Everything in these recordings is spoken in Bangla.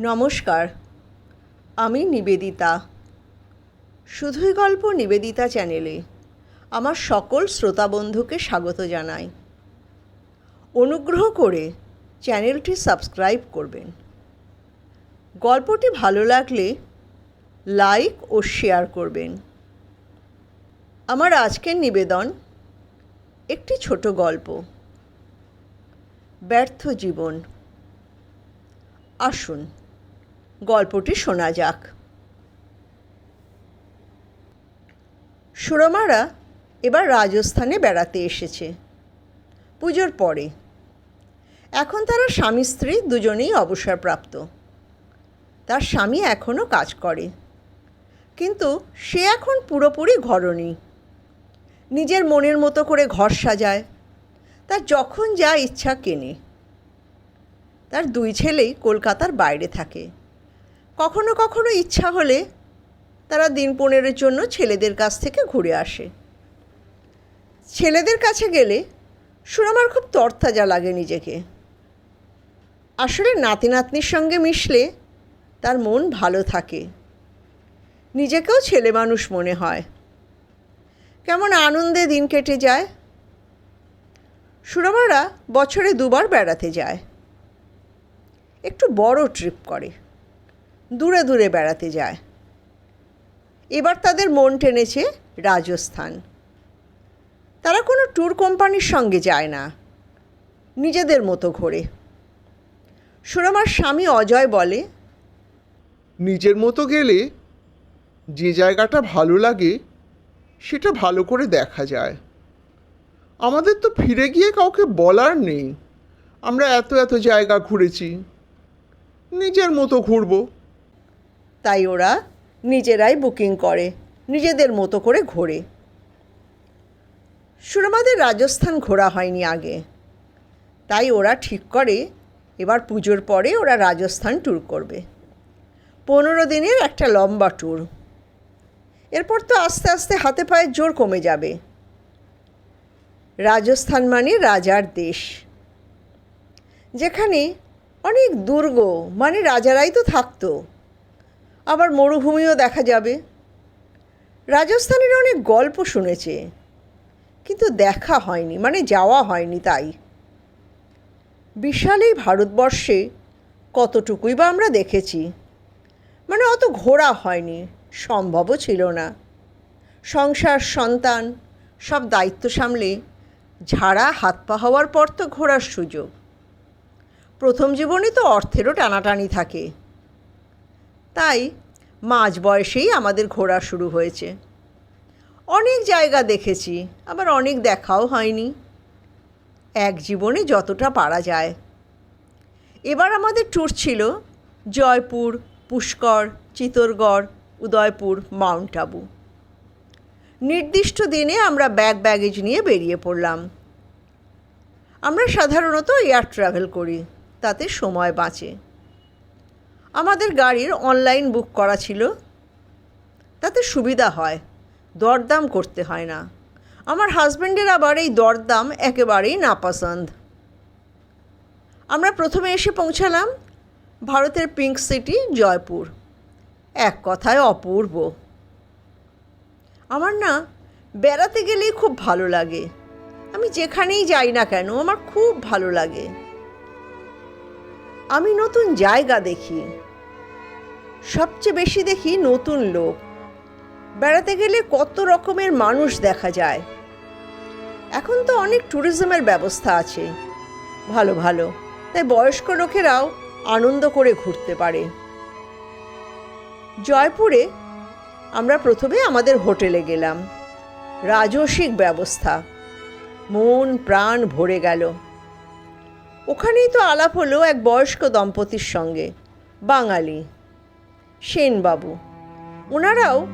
নমস্কার, আমি নিবেদিতা। শুধুই গল্প নিবেদিতা চ্যানেলে আমার সকল শ্রোতা বন্ধুকে স্বাগত জানাই। অনুগ্রহ করে চ্যানেলটি সাবস্ক্রাইব করবেন। গল্পটি ভালো লাগলে লাইক ও শেয়ার করবেন। আমার আজকের নিবেদন একটি ছোট গল্প। ব্যর্থ জীবন। আসুন। গল্পটি শোনা যাক। সুরমারা এবার রাজস্থানে বেড়াতে এসেছে। পুজোর পরে। এখন তারা স্বামী স্ত্রী দুজনেই অবসরপ্রাপ্ত। তার স্বামী এখনও কাজ করে। কিন্তু সে এখন পুরোপুরি ঘরণী। নিজের মনের মতো করে ঘর সাজায়। তার যখন যা ইচ্ছা কেনে। তার দুই ছেলেই কলকাতার বাইরে থাকে। কখনো কখনো ইচ্ছা হলে তারা দিন পনেরোর জন্য ছেলেদের কাছ থেকে ঘুরে আসে। ছেলেদের কাছে গেলে সুরমার খুব তরতাজা লাগে নিজেকে। আসলে নাতি নাতনির সঙ্গে মিশলে তার মন ভালো থাকে। নিজেকেও ছেলে মানুষ মনে হয়। কেমন আনন্দে দিন কেটে যায়। সুরমারা বছরে দুবার বেড়াতে যায়। একটু বড় ট্রিপ করে। দূরে দূরে বেড়াতে যায়। এবার তাদের মন টেনেছে রাজস্থান। তারা কোনো ট্যুর কোম্পানির সঙ্গে যায় না। নিজেদের মতো ঘোরে। সুরমার স্বামী অজয় বলে, নিজের মতো গেলে যে জায়গাটা ভালো লাগে, সেটা ভালো করে দেখা যায়। আমাদের তো ফিরে গিয়ে কাউকে বলার নেই। আমরা এত এত জায়গা ঘুরেছি। নিজের মতো ঘুরবো। তাই ওরা নিজেরাই বুকিং করে, নিজেদের মতো করে ঘোরে। সুরমাদের রাজস্থান ঘোরা হয়নি আগে। তাই ওরা ঠিক করে, এবার পুজোর পরে ওরা রাজস্থান ট্যুর করবে। পনেরো দিনের একটা লম্বা ট্যুর এরপর তো আস্তে আস্তে হাতে পায়ের জোর কমে যাবে। রাজস্থান মানে রাজার দেশ। যেখানে অনেক দুর্গ মানে রাজারাই তো থাকতো। আবার মরুভূমিও দেখা যাবে। রাজস্থানের অনেক গল্প শুনেছে, কিন্তু দেখা হয়নি মানে যাওয়া হয়নি তাই। বিশাল এই ভারতবর্ষে কতটুকুই বা আমরা দেখেছি মানে অত ঘোরা হয়নি, সম্ভবও ছিল না। সংসার, সন্তান, সব দায়িত্ব সামলে ঝাড়া হাত পা হওয়ার পর তো ঘোরার সুযোগ। প্রথম জীবনে তো অর্থেরও টানাটানি থাকে। তাই মাঝ বয়সেই আমাদের ঘোরা শুরু হয়েছে। অনেক জায়গা দেখেছি, আবার অনেক দেখাও হয়নি। এক জীবনে যতটা পারা যায়। এবার আমাদের ট্যুর ছিল জয়পুর, পুষ্কর, চিতরগড়, উদয়পুর, মাউন্ট আবু। নির্দিষ্ট দিনে আমরা ব্যাগ ব্যাগেজ নিয়ে বেরিয়ে পড়লাম। আমরা সাধারণত এয়ার ট্রাভেল করি, তাতে সময় বাঁচে। আমাদের গাড়ির অনলাইন বুক করা ছিল। তাতে সুবিধা হয়, দরদাম করতে হয় না। আমার হাজব্যান্ডের আবার এই দরদাম একেবারেই নাপসন্দ আমরা প্রথমে এসে পৌঁছালাম ভারতের পিঙ্ক সিটি জয়পুর। এক কথায় অপূর্ব। আমার না বেড়াতে গেলেই খুব ভালো লাগে। আমি যেখানেই যাই না কেন, আমার খুব ভালো লাগে। আমি নতুন জায়গা দেখি। সবচেয়ে বেশি দেখি নতুন লোক। বেড়াতে গেলে কত রকমের মানুষ দেখা যায়। এখন তো অনেক ট্যুরিজমের ব্যবস্থা আছে। ভালো ভালো। তাই বয়স্ক লোকেরাও আনন্দ করে ঘুরতে পারে। জয়পুরে আমরা প্রথমে আমাদের হোটেলে গেলাম। রাজসিক ব্যবস্থা। মন, প্রাণ ভরে গেল। ওখানেই তো আলাপ হলো এক বয়স্ক দম্পতির সঙ্গে, বাঙালি। সেনবাবু। ওনারাও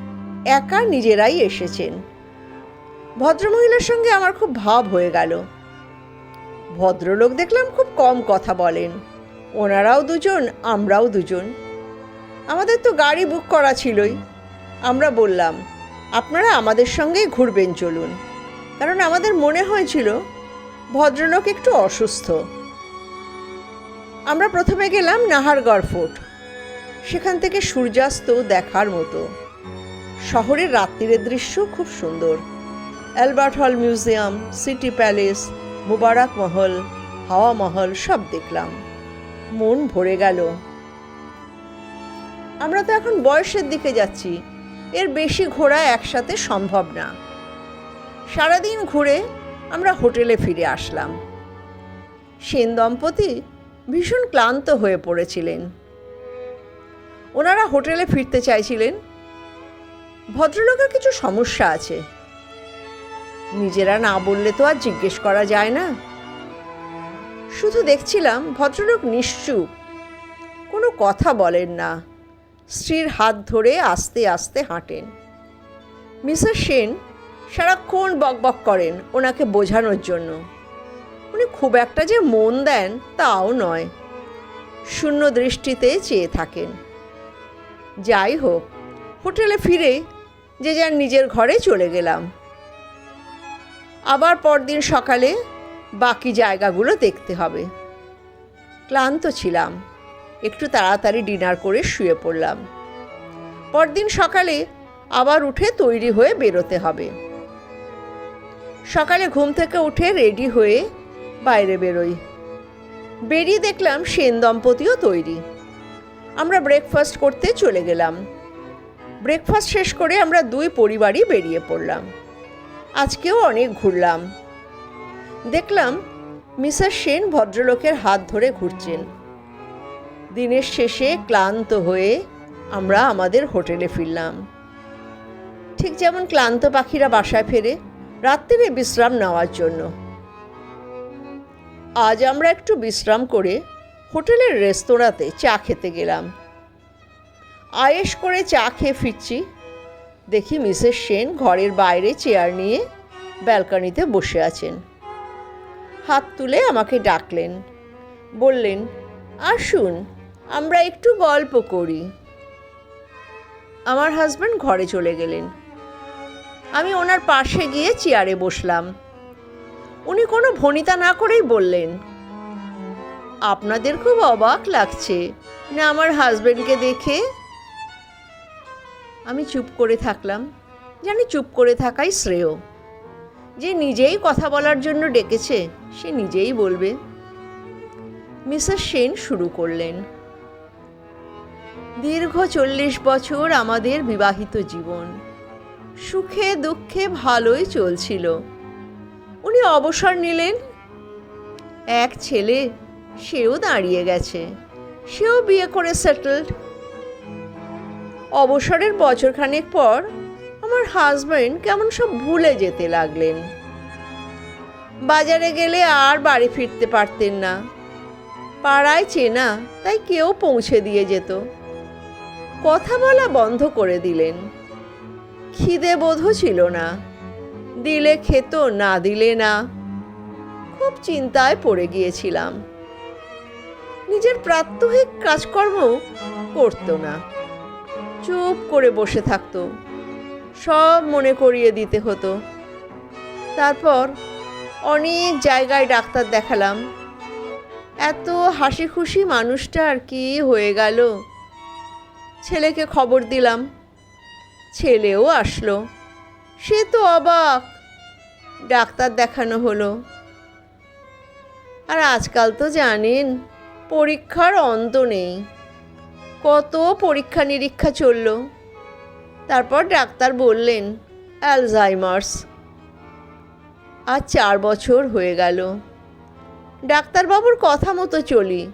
একা নিজেরাই এসেছেন। ভদ্রমহিলার সঙ্গে আমার খুব ভাব হয়ে গেল। ভদ্রলোক দেখলাম খুব কম কথা বলেন। ওনারাও দুজন, আমরাও দুজন। আমাদের তো গাড়ি বুক করা ছিলই। আমরা বললাম, আপনারা আমাদের সঙ্গেই ঘুরবেন চলুন। কারণ আমাদের মনে হয়েছিল, ভদ্রলোক একটু অসুস্থ। আমরা প্রথমে গেলাম নাহারগড় ফোর্ট। সেখান থেকে সূর্যাস্ত দেখার মতো। শহরের রাত্রিরের দৃশ্য খুব সুন্দর। অ্যালবার্ট হল মিউজিয়াম, সিটি প্যালেস, মুবারক মহল, হাওয়া মহল সব দেখলাম। মন ভরে গেল। আমরা তো এখন বয়সের দিকে যাচ্ছি। এর বেশি ঘোরা একসাথে সম্ভব না। সারাদিন ঘুরে আমরা হোটেলে ফিরে আসলাম। সেন দম্পতি ভীষণ ক্লান্ত হয়ে পড়েছিলেন। ওনারা হোটেলে ফিরতে চাইছিলেন। ভদ্রলোকের কিছু সমস্যা আছে। নিজেরা না বললে তো আর জিজ্ঞেস করা যায় না। শুধু দেখছিলাম ভদ্রলোক নিশ্চুপ। কোনো কথা বলেন না। স্ত্রীর হাত ধরে আস্তে আস্তে হাঁটেন। মিসেস সেন সারাক্ষণ বকবক করেন ওনাকে বোঝানোর জন্য। উনি খুব একটা যে মন দেন তাও নয়। শূন্য দৃষ্টিতে চেয়ে থাকেন। যাই হোক, হোটেলে ফিরে যে যার নিজের ঘরে চলে গেলাম। আবার পরদিন সকালে বাকি জায়গাগুলো দেখতে হবে। ক্লান্ত ছিলাম, একটু তাড়াতাড়ি ডিনার করে শুয়ে পড়লাম। পরদিন সকালে আবার উঠে তৈরি হয়ে বেরোতে হবে। সকালে ঘুম থেকে উঠে রেডি হয়ে বাইরে বেরোই। বেরিয়ে দেখলাম সেন দম্পতিও তৈরি। আমরা ব্রেকফাস্ট করতে চলে গেলাম। ব্রেকফাস্ট শেষ করে আমরা দুই পরিবারই বেরিয়ে পড়লাম। আজকেও অনেক ঘুরলাম। দেখলাম মিসেস সেন ভদ্রলোকের হাত ধরে ঘুরছেন। দিনের শেষে ক্লান্ত হয়ে আমরা আমাদের হোটেলে ফিরলাম। ঠিক যেমন ক্লান্ত পাখিরা বাসায় ফেরে রাত্রিরে বিশ্রাম নেওয়ার জন্য। আজ আমরা একটু বিশ্রাম করে হোটেলের রেস্তোরাঁতে চা খেতে গেলাম। আয়েস করে চা খেয়ে ফিরছি। দেখি মিসেস সেন ঘরের বাইরে চেয়ার নিয়ে ব্যালকনিতে বসে আছেন। হাত তুলে আমাকে ডাকলেন। বললেন, আসুন, আমরা একটু গল্প করি। আমার হাজব্যান্ড ঘরে চলে গেলেন। আমি ওনার পাশে গিয়ে চেয়ারে বসলাম। উনি কোনো ভনিতা না করেই বললেন আপনাদের খুব অবাক লাগছে। না, আমার হাজবেন্ডকে দেখে? আমি চুপ করে থাকলাম। জানি চুপ করে থাকাই শ্রেয়। যে নিজেই কথা বলার জন্য ডেকেছে, সে নিজেই বলবে। মিসেস সেন শুরু করলেন। দীর্ঘ চল্লিশ বছর আমাদের বিবাহিত জীবন। সুখে দুঃখে ভালোই চলছিল। উনি অবসর নিলেন। এক ছেলে সেও দাঁড়িয়ে গেছে। সেও বিয়ে করে সেটেলড অবসরের বছরখানেক পর আমার হাজব্যান্ড কেমন সব ভুলে যেতে লাগলেন। বাজারে গেলে আর বাড়ি ফিরতে পারতেন না। পাড়ায় চেনা, তাই কেউ পৌঁছে দিয়ে যেত। কথা বলা বন্ধ করে দিলেন। খিদে বোধও ছিল না। দিলে খেত, না দিলে না। খুব চিন্তায় পড়ে গিয়েছিলাম। নিজের প্রাত্যহিক কাজকর্ম করতো না। চুপ করে বসে থাকতো। সব মনে করিয়ে দিতে হতো। তারপর অনেক জায়গায় ডাক্তার দেখালাম। এত হাসি খুশি মানুষটা আর কি হয়ে গেল। ছেলেকে খবর দিলাম। ছেলেও আসলো। সে তো অবাক। ডাক্তার দেখানো হলো। আর আজকাল তো জানেন পরীক্ষার অন্ত নেই। কত পরীক্ষা নিরীক্ষা চলল। তারপর ডাক্তার বললেন, অ্যালজাইমার্স। আজ চার বছর হয়ে গেল। ডাক্তারবাবুর কথা মতো চলি।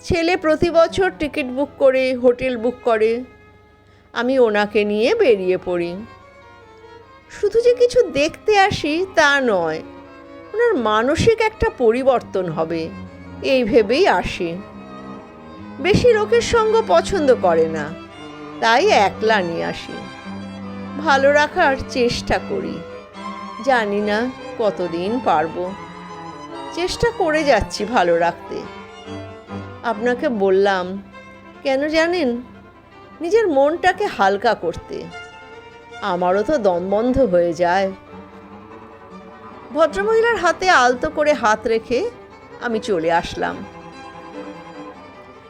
ছেলে প্রতি বছর টিকিট বুক করে, হোটেল বুক করে। আমি ওনাকে নিয়ে বেরিয়ে পড়ি। শুধু যে কিছু দেখতে আসি তা নয়, ওনার মানসিক একটা পরিবর্তন হবে। এই ভেবেই আসি। বেশি লোকের সঙ্গ পছন্দ করে না, তাই একলা নিয়ে আসি। ভালো রাখার চেষ্টা করি। জানি না কতদিন পারব। চেষ্টা করে যাচ্ছি ভালো রাখতে। আপনাকে বললাম, কেন জানেন? নিজের মনটাকে হালকা করতে। আমারও তো দম বন্ধ হয়ে যায়। ভদ্রমহিলার হাতে আলতো করে হাত রেখে আমি চলে আসলাম।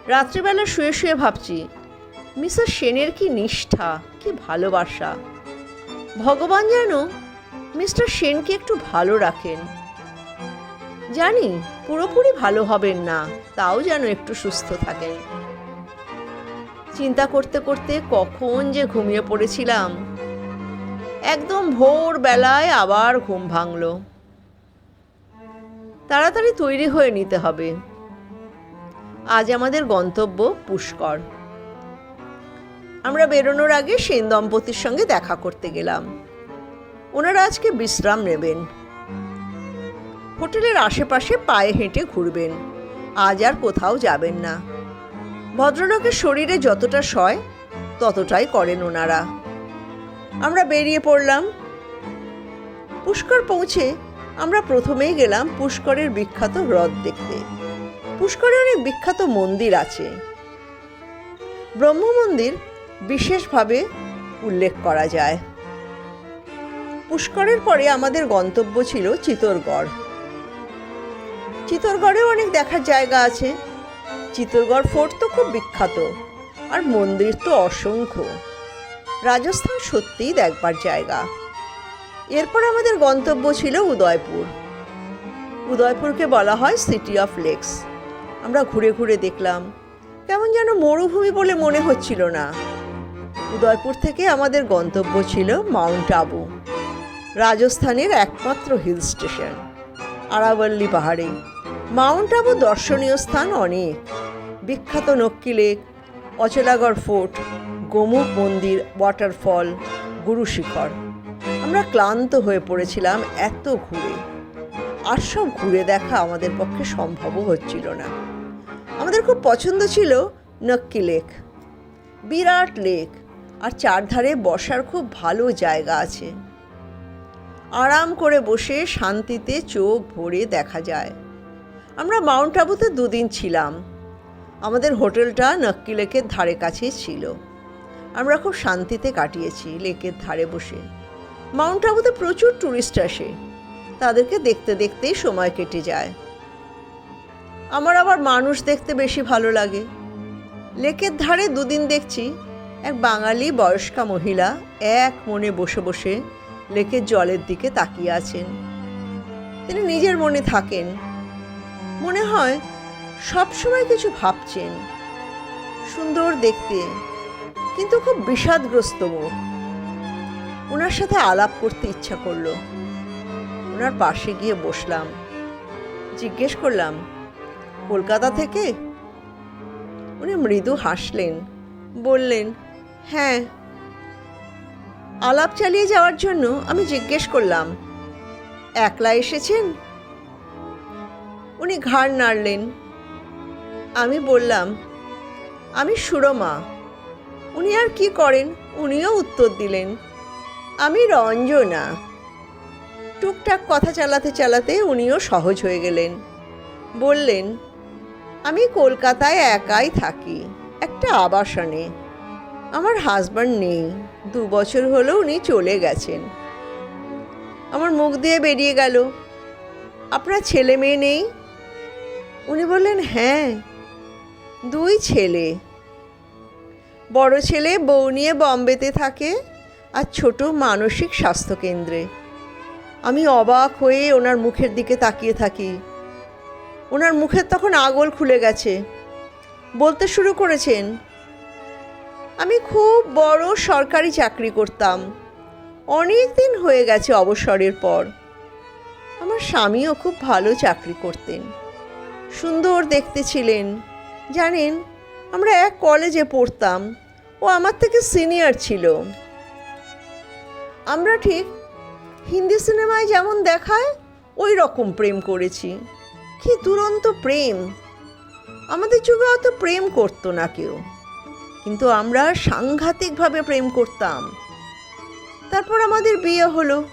রাত্রিবেলা শুয়ে শুয়ে ভাবছি, মিসেস সেনের কি নিষ্ঠা, কি ভালোবাসা। ভগবান যেন মিস্টার সেনকে একটু ভালো রাখেন। জানি পুরোপুরি ভালো হবেন না, তাও যেন একটু সুস্থ থাকেন। চিন্তা করতে করতে কখন যে ঘুমিয়ে পড়েছিলাম। একদম ভোর বেলায় আবার ঘুম ভাঙল। তাড়াতাড়ি তৈরি হয়ে নিতে হবে। আজ আমাদের গন্তব্য পুষ্কর। আমরা বেরোনোর আগে সেন দম্পতির সঙ্গে দেখা করতে গেলাম। ওনারা আজকে বিশ্রাম নেবেন। হোটেলের আশেপাশে পায়ে হেঁটে ঘুরবেন। আজ আর কোথাও যাবেন না। ভদ্রলোকের শরীরে যতটা সয়, ততটাই করেন ওনারা। আমরা বেরিয়ে পড়লাম। পুষ্কর পৌঁছে আমরা প্রথমেই গেলাম পুষ্করের বিখ্যাত হ্রদ দেখতে। পুষ্করে অনেক বিখ্যাত মন্দির আছে। ব্রহ্ম মন্দির বিশেষভাবে উল্লেখ করা যায়। পুষ্করের পরে আমাদের গন্তব্য ছিল চিতরগড়। চিতরগড়েও অনেক দেখার জায়গা আছে। চিতরগড় ফোর্ট তো খুব বিখ্যাত, আর মন্দির তো অসংখ্য। রাজস্থান সত্যিই দেখবার জায়গা। এরপর আমাদের গন্তব্য ছিল উদয়পুর। উদয়পুরকে বলা হয় সিটি অফ লেকস। আমরা ঘুরে ঘুরে দেখলাম, কেমন যেন মরুভূমি বলে মনে হচ্ছিল না। উদয়পুর থেকে আমাদের গন্তব্য ছিল মাউন্ট আবু, রাজস্থানের একমাত্র হিল স্টেশন, আরাবল্লী পাহাড়ে। মাউন্ট আবু দর্শনীয় স্থান অনেক। বিখ্যাত নক্কি লেক, অচলাগড় ফোর্ট, গোমুখ মন্দির, ওয়াটারফল গুরু শিখর আমরা ক্লান্ত হয়ে পড়েছিলাম এত ঘুরে। আর সব ঘুরে দেখা আমাদের পক্ষে সম্ভবও হচ্ছিল না। আমাদের খুব পছন্দ ছিল নক্কি লেক। বিরাট লেক। আর চারধারে বসার খুব ভালো জায়গা আছে। আরাম করে বসে শান্তিতে চোখ ভরে দেখা যায়। আমরা মাউন্ট আবুতে দুদিন ছিলাম। আমাদের হোটেলটা নক্কি লেকের ধারে কাছে ছিল। আমরা খুব শান্তিতে কাটিয়েছি লেকের ধারে বসে। মাউন্ট আবুতে প্রচুর ট্যুরিস্ট আসে। তাদেরকে দেখতে দেখতেই সময় কেটে যায়। আমার আবার মানুষ দেখতে বেশি ভালো লাগে। লেকের ধারে দুদিন দেখছি এক বাঙালি বয়স্কা মহিলা এক মনে বসে বসে লেকের জলের দিকে তাকিয়ে আছেন। তিনি নিজের মনে থাকেন। মনে হয় সবসময় কিছু ভাবছেন। সুন্দর দেখতে, কিন্তু খুব বিষাদগ্রস্ত মুখ। ওনার সাথে আলাপ করতে ইচ্ছা করল। ওনার পাশে গিয়ে বসলাম। জিজ্ঞেস করলাম, কলকাতা থেকে? উনি মৃদু হাসলেন, বললেন হ্যাঁ। আলাপ চালিয়ে যাওয়ার জন্য আমি জিজ্ঞেস করলাম, একলা এসেছেন? উনি ঘাড় নাড়লেন। আমি বললাম, আমি সুরমা। উনি আর কি করেন? উনিও উত্তর দিলেন। আমি রঞ্জনা। টুকটাক কথা চালাতে চালাতে উনিও সহজ হয়ে গেলেন। বললেন, আমি কলকাতায় একাই থাকি, একটা আবাসনে। আমার হাজব্যান্ড নেই, দু বছর হলো উনি চলে গেছেন। আমার মুখ দিয়ে বেরিয়ে গেল, আপনার ছেলে মেয়ে নেই? উনি বললেন হ্যাঁ দুই ছেলে। বড় ছেলে বউ নিয়ে বম্বেতে থাকে আর ছোট মানসিক স্বাস্থ্য কেন্দ্রে আমি অবাক হয়ে ওনার মুখের দিকে তাকিয়ে থাকি। ওনার মুখের তখন আগল খুলে গেছে। বলতে শুরু করেছেন, আমি খুব বড় সরকারি চাকরি করতাম। অনেক দিন হয়ে গেছে অবসরের পর। আমার স্বামীও খুব ভালো চাকরি করতেন। সুন্দর দেখতে ছিলেন। জানেন, আমরা এক কলেজে পড়তাম। ও আমার থেকে সিনিয়র ছিল। আমরা ঠিক হিন্দি সিনেমায় যেমন দেখায়, ওই রকম প্রেম করেছি। কি দুরন্ত প্রেম। আমাদের যুগে অত প্রেম করতো না কেউ। কিন্তু আমরা সাংঘাতিকভাবে প্রেম করতাম। তারপর আমাদের বিয়ে হলো।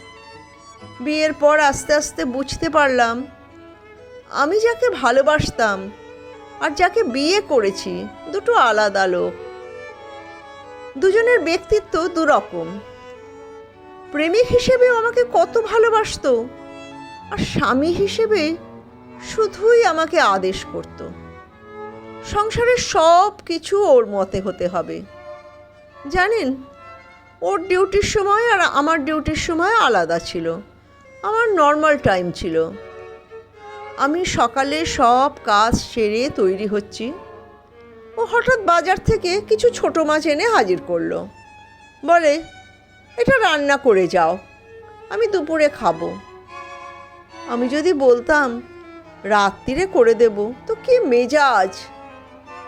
বিয়ের পর আস্তে আস্তে বুঝতে পারলাম, আমি যাকে ভালোবাসতাম আর যাকে বিয়ে করেছি, দুটো আলাদা লোক। দুজনের ব্যক্তিত্ব দুরকম। প্রেমিক হিসেবেও আমাকে কত ভালোবাসতো। আর স্বামী হিসেবে শুধুই আমাকে আদেশ করত। সংসারের সব কিছু ওর মতে হতে হবে। জানেন, ওর ডিউটির সময় আর আমার ডিউটির সময় আলাদা ছিল। আমার নর্মাল টাইম ছিল। আমি সকালে সব কাজ সেরে তৈরি হচ্ছি। ও হঠাৎ বাজার থেকে কিছু ছোট মাছ এনে হাজির করল। বলে এটা রান্না করে যাও। আমি দুপুরে খাব। আমি যদি বলতাম রাত্রিরে করে দেব, তো কি মেজাজ?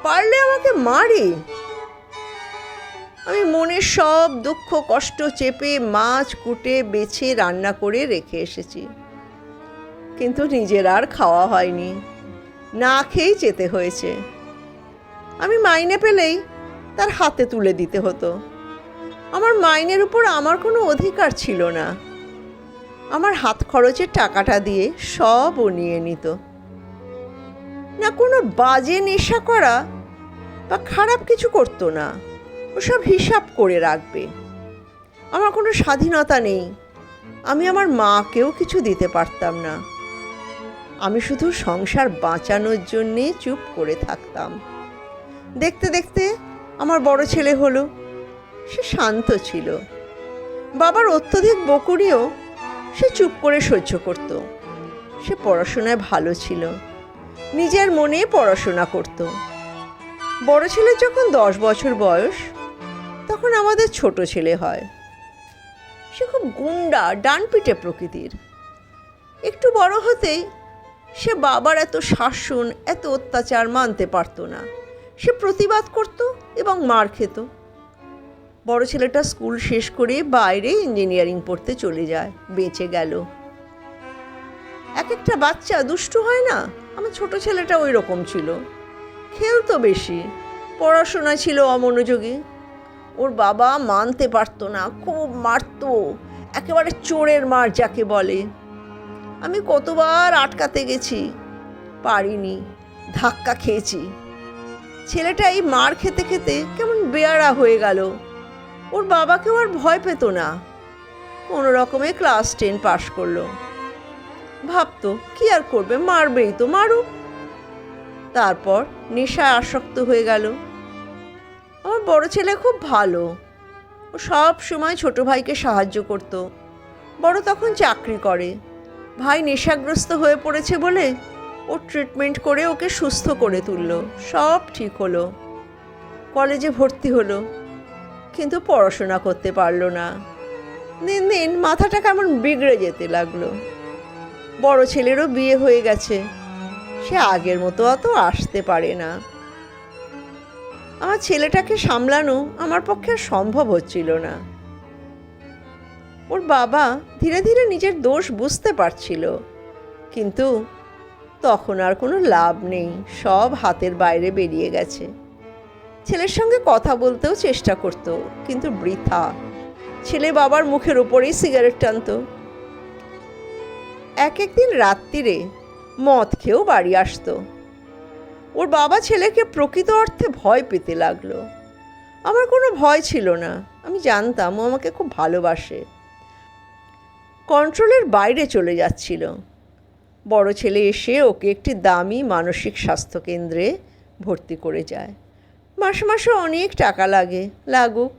পারলে আমাকে মারে? আমি মনের সব দুঃখ, কষ্ট চেপে মাছ কুটে, বেছে, রান্না করে রেখে এসেছি। কিন্তু নিজের আর খাওয়া হয়নি। না খেয়েই যেতে হয়েছে। আমি মাইনে পেলেই তার হাতে তুলে দিতে হতো। আমার মাইনের উপর আমার কোনো অধিকার ছিল না। আমার হাত খরচের টাকাটা দিয়ে সব ও নিয়ে নিত। না কোনো বাজে নেশা করা বা খারাপ কিছু করতো না। ওসব হিসাব করে রাখবে। আমার কোনো স্বাধীনতা নেই। আমি আমার মাকেও কিছু দিতে পারতাম না। আমি শুধু সংসার বাঁচানোর জন্যে চুপ করে থাকতাম। দেখতে দেখতে আমার বড় ছেলে হলো। সে শান্ত ছিল। বাবার অত্যধিক বকুরিও সে চুপ করে সহ্য করত। সে পড়াশোনায় ভালো ছিল। নিজের মনে পড়াশোনা করত। বড় ছেলের যখন দশ বছর বয়স, তখন আমাদের ছোট ছেলে হয়। সে খুব গুন্ডা, ডানপিটে প্রকৃতির। একটু বড় হতেই সে বাবার এত শাসন, এত অত্যাচার মানতে পারতো না। সে প্রতিবাদ করত এবং মার খেত। বড় ছেলেটা স্কুল শেষ করে বাইরে ইঞ্জিনিয়ারিং পড়তে চলে যায়, বেঁচে গেল। এক একটা বাচ্চা দুষ্টু হয় না? আমার ছোট ছেলেটা ওই রকম ছিল। খেলতো বেশি, পড়াশোনা ছিল অমনোযোগী। ওর বাবা মানতে পারতো না, খুব মারতো, একেবারে চোরের মার যাকে বলে। আমি কতবার আটকাতে গেছি, পারিনি, ধাক্কা খেয়েছি। ছেলেটা এই মার খেতে খেতে কেমন বেয়ারা হয়ে গেল। ওর বাবাকেও আর ভয় পেত না। কোনো রকমে ক্লাস টেন পাশ করল। ভাবতো, কি আর করবে? মারবেই তো, মারুক। তারপর নেশায় আসক্ত হয়ে গেল। আমার বড় ছেলে খুব ভালো। ও সব সময় ছোট ভাইকে সাহায্য করত। বড় তখন চাকরি করে। ভাই নেশাগ্রস্ত হয়ে পড়েছে বলে ও ট্রিটমেন্ট করে ওকে সুস্থ করে তুললো। সব ঠিক হলো। কলেজে ভর্তি হলো। কিন্তু পড়াশোনা করতে পারল না। দিন দিন মাথাটা কেমন বিগড়ে যেতে লাগল। বড় ছেলেরও বিয়ে হয়ে গেছে। সে আগের মতো অত আসতে পারে না। আমার ছেলেটাকে সামলানো আমার পক্ষে সম্ভব হচ্ছিল না। ওর বাবা ধীরে ধীরে নিজের দোষ বুঝতে পারছিল। কিন্তু তখন আর কোনো লাভ নেই, সব হাতের বাইরে বেরিয়ে গেছে। ছেলের সঙ্গে কথা বলতেও চেষ্টা করত, কিন্তু বৃথা। ছেলে বাবার মুখের ওপরেই সিগারেট টানতো। এক একদিন রাত্রিরে মদ খেয়েও বাড়ি আসতো। ওর বাবা ছেলেকে প্রকৃত অর্থে ভয় পেতে লাগল। আমার কোনো ভয় ছিল না, আমি জানতাম ও আমাকে খুব ভালোবাসে। কন্ট্রোলের বাইরে চলে যাচ্ছিল। বড় ছেলে এসে ওকে একটি দামি মানসিক স্বাস্থ্য কেন্দ্রে ভর্তি করে যায়। মাসে মাসে অনেক টাকা লাগে, লাগুক।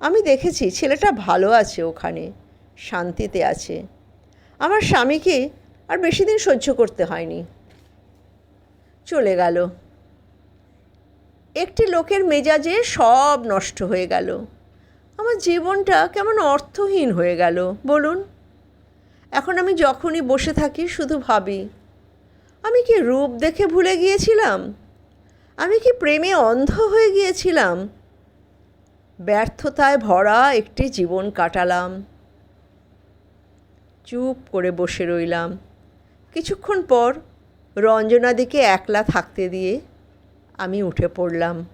আমি দেখেছি ছেলেটা ভালো আছে ওখানে, শান্তিতে আছে। আমার স্বামীকে আর বেশি দিন সহ্য করতে হয়নি। চলে গেল। একটি লোকের মেজাজে সব নষ্ট হয়ে গেল। আমার জীবনটা কেমন অর্থহীন হয়ে গেল, বলুন। এখন আমি যখনই বসে থাকি শুধু ভাবি, আমি কি রূপ দেখে ভুলে গিয়েছিলাম? আমি কি প্রেমে অন্ধ হয়ে গিয়েছিলাম? ব্যর্থতায় ভরা একটি জীবন কাটালাম। চুপ করে বসে রইলাম। কিছুক্ষণ পর রঞ্জনাদিকে একলা থাকতে দিয়ে আমি উঠে পড়লাম।